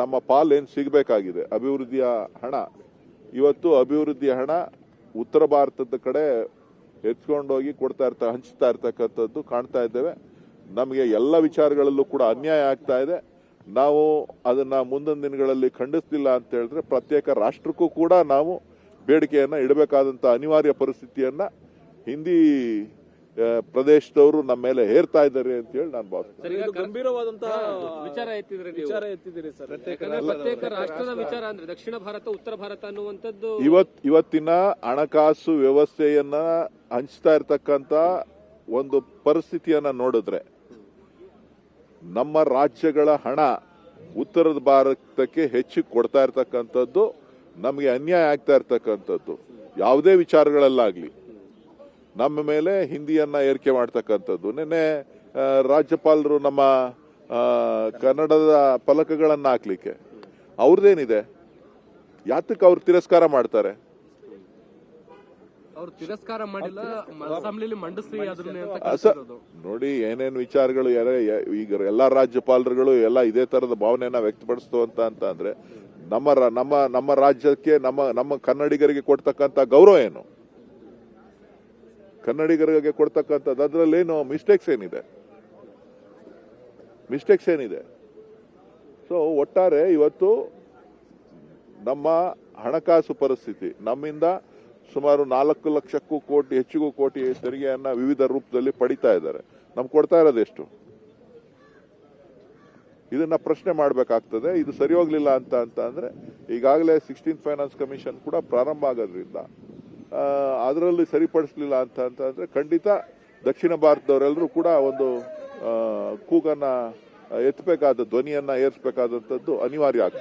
ನಮ್ಮ ಪಾಲ್ ಏನ್ ಸಿಗಬೇಕಾಗಿದೆ. ಅಭಿವೃದ್ಧಿಯ ಹಣ. ಇವತ್ತು ಅಭಿವೃದ್ಧಿ ಹಣ ಉತ್ತರ ಭಾರತದ ಕಡೆ ಎತ್ಕೊಂಡೋಗಿ ಕೊಡ್ತಾ ಇರ್ತಾ, ಹಂಚ್ತಾ ಇರ್ತಕ್ಕಂಥದ್ದು ಕಾಣ್ತಾ ಇದ್ದೇವೆ. ನಮಗೆ ಎಲ್ಲ ವಿಚಾರಗಳಲ್ಲೂ ಕೂಡ ಅನ್ಯಾಯ ಆಗ್ತಾ ಇದೆ. ನಾವು ಅದನ್ನ ಮುಂದಿನ ದಿನಗಳಲ್ಲಿ ಖಂಡಿಸ್ತಿಲ್ಲ ಅಂತ ಹೇಳಿದ್ರೆ ಪ್ರತ್ಯೇಕ ರಾಷ್ಟ್ರಕ್ಕೂ ಕೂಡ ನಾವು ಬೇಡಿಕೆಯನ್ನ ಇಡಬೇಕಾದಂಥ ಅನಿವಾರ್ಯ ಪರಿಸ್ಥಿತಿಯನ್ನ ಹಿಂದಿ ಪ್ರದೇಶದವರು ನಮ್ಮ ಮೇಲೆ ಹೇರ್ತಾ ಇದ್ದಾರೆ ಅಂತ ಹೇಳಿ ನಾನು ಭಾವಿಸ್ತೇನೆ. ಗಂಭೀರವಾದಂತಹ ವಿಚಾರ ಎತ್ತಿದ್ರೆ ವಿಚಾರ ಎತ್ತಿದ್ದೀರಿ ಸರ್. ಯಾಕಂದ್ರೆ ಪ್ರತ್ಯೇಕ ರಾಷ್ಟ್ರದ ವಿಚಾರ ಅಂದ್ರೆ ದಕ್ಷಿಣ ಭಾರತ ಉತ್ತರ ಭಾರತ ಅನ್ನುವಂಥದ್ದು ಇವತ್ ಇವತ್ತಿನ ಹಣಕಾಸು ವ್ಯವಸ್ಥೆಯನ್ನ ಹಂಚ್ತಾ ಇರ್ತಕ್ಕಂತ ಒಂದು ಪರಿಸ್ಥಿತಿಯನ್ನ ನೋಡಿದ್ರೆ ನಮ್ಮ ರಾಜ್ಯಗಳ ಹಣ ಉತ್ತರ ಭಾರತಕ್ಕೆ ಹೆಚ್ಚು ಕೊಡ್ತಾ ಇರ್ತಕ್ಕಂಥದ್ದು ನಮಗೆ ಅನ್ಯಾಯ ಆಗ್ತಾ ಇರ್ತಕ್ಕಂಥದ್ದು. ಯಾವುದೇ ವಿಚಾರಗಳಲ್ಲಾಗ್ಲಿ. ನಮ್ಮ ಮೇಲೆ ಹಿಂದಿಯನ್ನ ಏರಿಕೆ ಮಾಡ್ತಕ್ಕಂಥದ್ದು. ನಿನ್ನೆ ರಾಜ್ಯಪಾಲರು ನಮ್ಮ ಕನ್ನಡದ ಫಲಕಗಳನ್ನ ಹಾಕ್ಲಿಕ್ಕೆ. ಅವ್ರದ್ದೇನಿದೆ ಯಾತಕ್ಕೆ ಅವ್ರು ತಿರಸ್ಕಾರ ಮಾಡ್ತಾರೆ? ಅವ್ರು ತಿರಸ್ಕಾರ ನೋಡಿ ಏನೇನು ವಿಚಾರಗಳು ಈಗ ಎಲ್ಲಾ ರಾಜ್ಯಪಾಲರುಗಳು ಎಲ್ಲ ಇದೇ ತರದ ಭಾವನೆಯನ್ನ ವ್ಯಕ್ತಪಡಿಸ್ತು ಅಂತ ಅಂತ ಅಂದ್ರೆ ನಮ್ಮ ನಮ್ಮ ನಮ್ಮ ರಾಜ್ಯಕ್ಕೆ ನಮ್ಮ ನಮ್ಮ ಕನ್ನಡಿಗರಿಗೆ ಕೊಡ್ತಕ್ಕಂತ ಗೌರವ ಏನು? ಕನ್ನಡಿಗರಿಗೆ ಕೊಡ್ತಕ್ಕಂಥದ್ದು, ಅದರಲ್ಲೇನು ಮಿಸ್ಟೇಕ್ಸ್ ಏನಿದೆ? ಮಿಸ್ಟೇಕ್ಸ್ ಏನಿದೆ? ಸೊ ಒಟ್ಟಾರೆ ಇವತ್ತು ನಮ್ಮ ಹಣಕಾಸು ಪರಿಸ್ಥಿತಿ, ನಮ್ಮಿಂದ ಸುಮಾರು ನಾಲ್ಕು ಲಕ್ಷಕ್ಕೂ ಕೋಟಿ, ಹೆಚ್ಚಿಗೂ ಕೋಟಿ ತೆರಿಗೆಯನ್ನ ವಿವಿಧ ರೂಪದಲ್ಲಿ ಪಡಿತಾ ಇದ್ದಾರೆ. ನಮ್ಗೆ ಕೊಡ್ತಾ ಇರೋದು ಎಷ್ಟು? ಇದನ್ನ ಪ್ರಶ್ನೆ ಮಾಡಬೇಕಾಗ್ತದೆ. ಇದು ಸರಿ ಹೋಗ್ಲಿಲ್ಲ ಅಂತ ಅಂತ ಅಂದ್ರೆ ಈಗಾಗಲೇ ಸಿಕ್ಸ್ಟೀನ್ ಫೈನಾನ್ಸ್ ಕಮಿಷನ್ ಕೂಡ ಪ್ರಾರಂಭ ಆಗೋದ್ರಿಂದ ಅದರಲ್ಲಿ ಸರಿಪಡಿಸಲಿಲ್ಲ ಅಂತ ಅಂತ ಅಂದ್ರೆ ಖಂಡಿತ ದಕ್ಷಿಣ ಭಾರತದವರೆಲ್ಲರೂ ಕೂಡ ಒಂದು ಕೂಗನ್ನ ಎತ್ತಬೇಕಾದ ಧ್ವನಿಯನ್ನ ಏರಿಸಬೇಕಾದಂಥದ್ದು ಅನಿವಾರ್ಯ ಆಗ್ತದೆ.